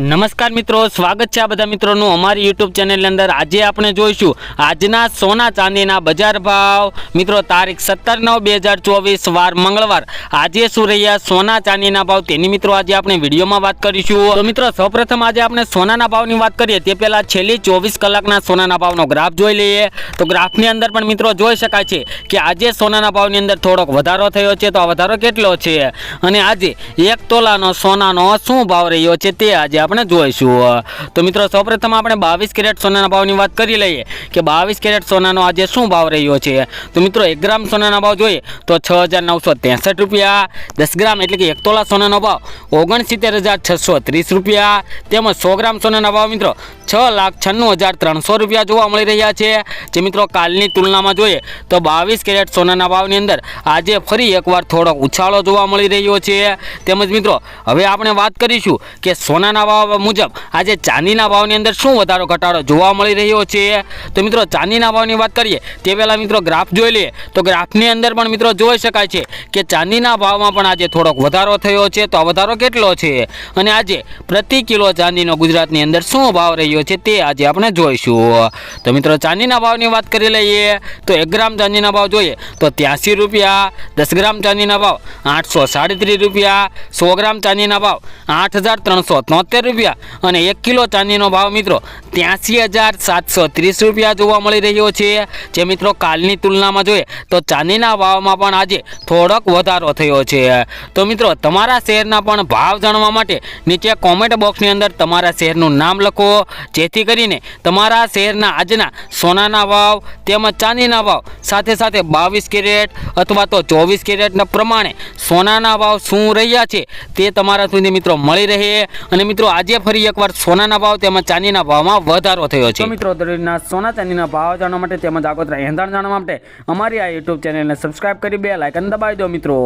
નમસ્કાર મિત્રો, સ્વાગત છે આ બધા મિત્રોનું અમારી યુટ્યુબ ચેનલની અંદર. આજે આપણે જોઈશું આજના સોના ચાંદીના બજાર ભાવ. મિત્રો, તારીખ સત્તર નવ બે હજાર ચોવીસ, વાર મંગળવાર. આજે શું રહ્યા સોના ચાંદીના ભાવ તેની મિત્રો આજે આપણે વિડીયોમાં વાત કરીશું. તો મિત્રો, સૌપ્રથમ આજે આપણે સોનાના ભાવની વાત કરીએ, તે પહેલાં છેલ્લી ચોવીસ કલાકના સોનાના ભાવનો ગ્રાફ જોઈ લઈએ. તો ગ્રાફની અંદર પણ મિત્રો જોઈ શકાય છે કે આજે સોનાના ભાવની અંદર થોડોક વધારો થયો છે, તો આ વધારો કેટલો છે? અને આજે એક તોલાનો સોનાનો શું ભાવ રહ્યો છે તે આજે આપણે જોઈશું તો મિત્રો સૌપ્રથમ આપણે બાવીસ કેરેટ સોનાના ભાવની વાત કરી લઈએ કે બાવીસ કેરેટ સોનાનો આજે શું ભાવ રહ્યો છે? તો મિત્રો એક ગ્રામ સોનાના ભાવ જોઈએ તો છ હજાર નવસો ત્રેસઠ રૂપિયા, દસ ગ્રામ એટલે કે એક તોલા સોનાનો ભાવ ઓગણસિત્તેર હજાર છસો ત્રીસ રૂપિયા, તેમજ સો ગ્રામ સોનાના ભાવ મિત્રો છ લાખ છન્નું હજાર ત્રણસો રૂપિયા જોવા મળી રહ્યા છે. જે મિત્રો કાલની તુલનામાં જોઈએ તો બાવીસ કેરેટ સોનાના ભાવની અંદર આજે ફરી એકવાર થોડોક ઉછાળો જોવા મળી રહ્યો છે. તેમજ મિત્રો હવે આપણે વાત કરીશું કે સોનાના ભાવ મુજબ આજે ચાંદીના ભાવની અંદર શું વધારો ઘટાડો જોવા મળી રહ્યો છે? તો મિત્રો, ચાંદીના ભાવની વાત કરીએ, તે પહેલાં મિત્રો ગ્રાફ જોઈ લઈએ. તો ગ્રાફની અંદર પણ મિત્રો જોઈ શકાય છે કે ચાંદીના ભાવમાં પણ આજે થોડોક વધારો થયો છે. તો આ વધારો કેટલો છે? અને આજે પ્રતિ કિલો ચાંદીનો ગુજરાતની અંદર શું ભાવ રહ્યો છે તે આજે આપણે જોઈશું. તો મિત્રો, ચાંદીના ભાવની વાત કરી લઈએ, તો એક ગ્રામ ચાંદીના ભાવ જોઈએ, તો ત્યાંસી રૂપિયા, દસ ગ્રામ ચાંદીના ભાવ આઠસો સાડત્રીસ રૂપિયા, સો ગ્રામ ચાંદીના ભાવ આઠ હજાર ત્રણસો તોતેર રૂપિયા અને એક કિલો ચાંદીનો ભાવ મિત્રો ત્યાંસી હજાર સાતસો ત્રીસ રૂપિયા જોવા મળી રહ્યો છે. જે મિત્રો કાલની તુલનામાં જોઈએ તો ચાંદીના ભાવમાં પણ આજે થોડોક વધારો થયો છે. તો મિત્રો તમારા શહેરના પણ ભાવ જાણવા માટે નીચે કોમેન્ટ બોક્સની અંદર તમારા શહેરનું નામ લખો. જેથી કરીને તમારા શહેરના આજના સોનાના ભાવ તેમજ ચાંદીના ભાવ સાથે સાથે બાવીસ કેરેટ અથવા તો ચોવીસ કેરેટના પ્રમાણે સોનાના ભાવ શું રહ્યા છે તે તમારા સુધી મિત્રો મળી રહે. અને મિત્રો આજે ફરી એકવાર સોનાના ભાવ તેમજ ચાંદીના ભાવમાં વધારો થયો છે. મિત્રો દરરોજના સોના ચાંદીના ભાવ જાણવા માટે તેમજ આગોતરા એંધાણ જાણવા માટે અમારી આ યુટ્યુબ ચેનલને સબસ્ક્રાઇબ કરી બે લાઇકન દબાવી દો મિત્રો.